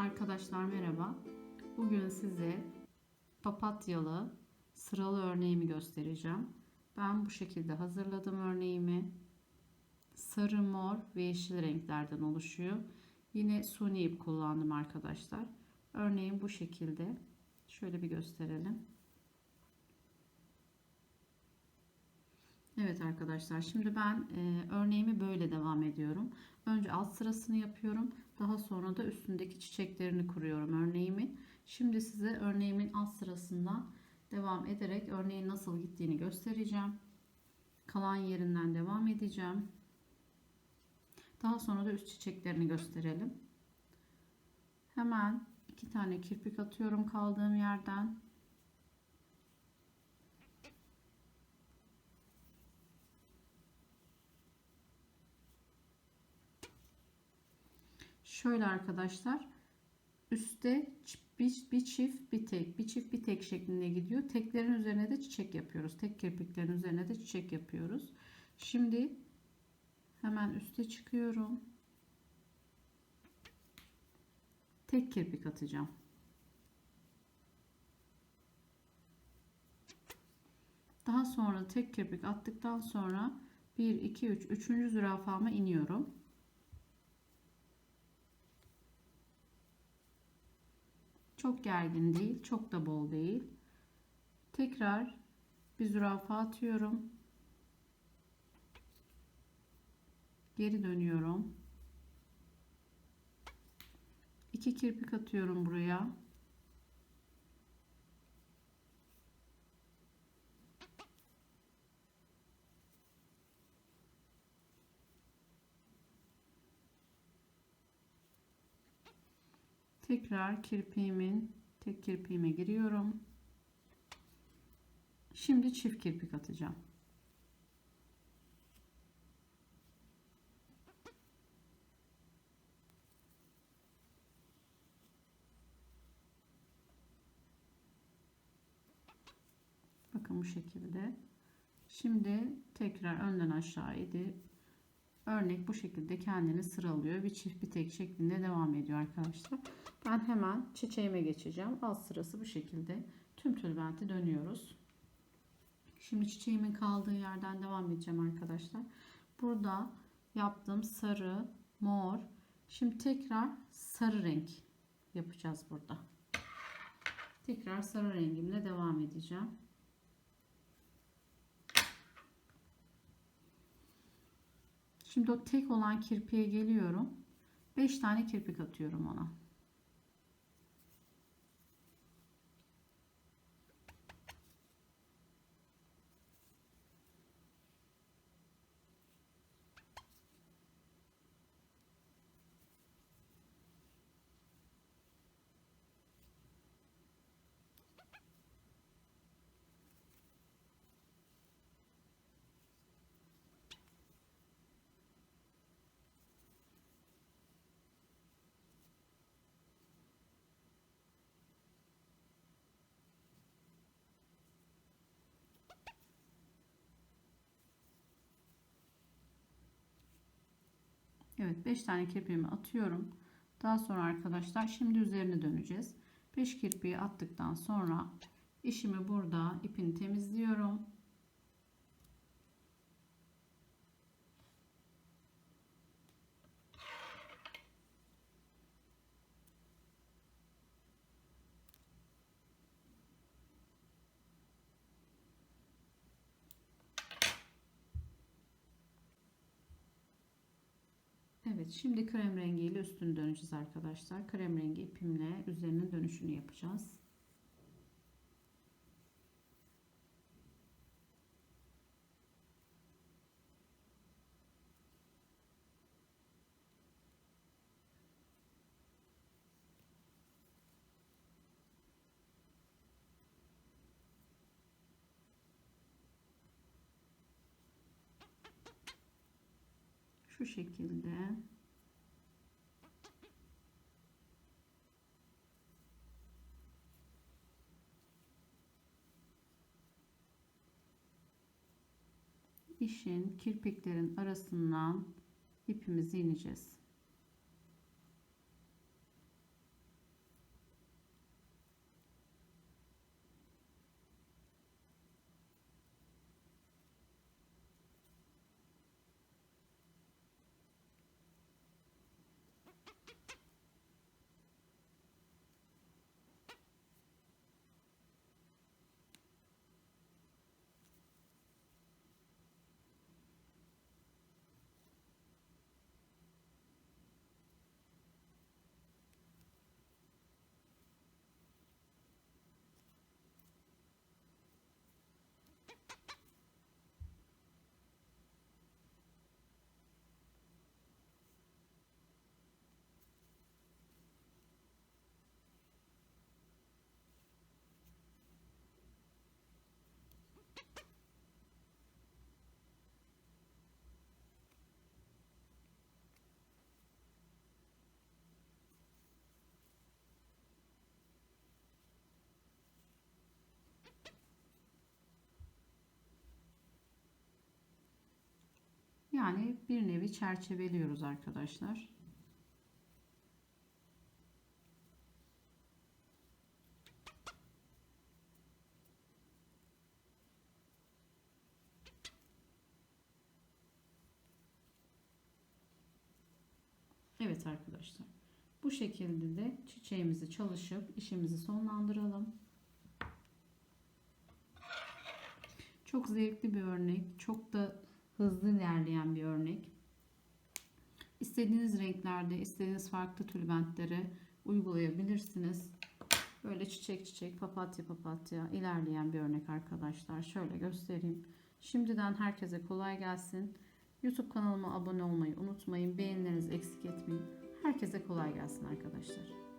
Arkadaşlar merhaba. Bugün size papatyalı sıralı örneğimi göstereceğim. Ben bu şekilde hazırladım örneğimi. Sarı, mor ve yeşil renklerden oluşuyor. Yine suni ip kullandım arkadaşlar. Örneğim bu şekilde. Şöyle bir gösterelim. Evet arkadaşlar şimdi ben e, örneğimi böyle devam ediyorum. Önce alt sırasını yapıyorum. Daha sonra da üstündeki çiçeklerini kuruyorum örneğimin. Şimdi size örneğimin alt sırasından devam ederek örneğin nasıl gittiğini göstereceğim. Kalan yerinden devam edeceğim. Daha sonra da üst çiçeklerini gösterelim. Hemen iki tane kirpik atıyorum kaldığım yerden. Şöyle arkadaşlar üstte bir, bir çift bir tek bir çift bir tek şeklinde gidiyor. Teklerin üzerine de çiçek yapıyoruz. Tek kirpiklerin üzerine de çiçek yapıyoruz. Şimdi hemen üste çıkıyorum. Tek kirpik atacağım. Daha sonra tek kirpik attıktan sonra 1 2 3 3. zürafama iniyorum. Çok gergin değil, çok da bol değil. Tekrar bir zürafa atıyorum. Geri dönüyorum. İki kirpik atıyorum buraya. Tekrar kirpiğimin tek kirpiğime giriyorum. Şimdi çift kirpik atacağım. Bakın bu şekilde. Şimdi tekrar önden aşağı edip örnek bu şekilde kendini sıralıyor. Bir çift bir tek şeklinde devam ediyor arkadaşlar. Ben hemen çiçeğime geçeceğim. Alt sırası bu şekilde. Tüm tülbenti dönüyoruz. Şimdi çiçeğimin kaldığı yerden devam edeceğim arkadaşlar. Burada yaptığım sarı, mor. Şimdi tekrar sarı renk yapacağız burada. Tekrar sarı rengimle devam edeceğim. Şimdi o tek olan kirpiğe geliyorum. 5 tane kirpik atıyorum ona. Evet 5 tane kirpiğimi atıyorum. Daha sonra arkadaşlar şimdi üzerine döneceğiz. 5 kirpiği attıktan sonra işimi burada ipini temizliyorum. Evet şimdi krem rengiyle üstünü döneceğiz arkadaşlar. Krem rengi ipimle üzerinin dönüşünü yapacağız. Şu şekilde. İşin kirpiklerin arasından ipimizi ineceğiz. Yani bir nevi çerçeveliyoruz arkadaşlar. Evet arkadaşlar. Bu şekilde de çiçeğimizi çalışıp işimizi sonlandıralım. Çok zevkli bir örnek. Çok da hızlı ilerleyen bir örnek. İstediğiniz renklerde, istediğiniz farklı tülbentlere uygulayabilirsiniz. Böyle çiçek çiçek, papatya papatya ilerleyen bir örnek arkadaşlar. Şöyle göstereyim. Şimdiden herkese kolay gelsin. YouTube kanalıma abone olmayı unutmayın. Beğenilerinizi eksik etmeyin. Herkese kolay gelsin arkadaşlar.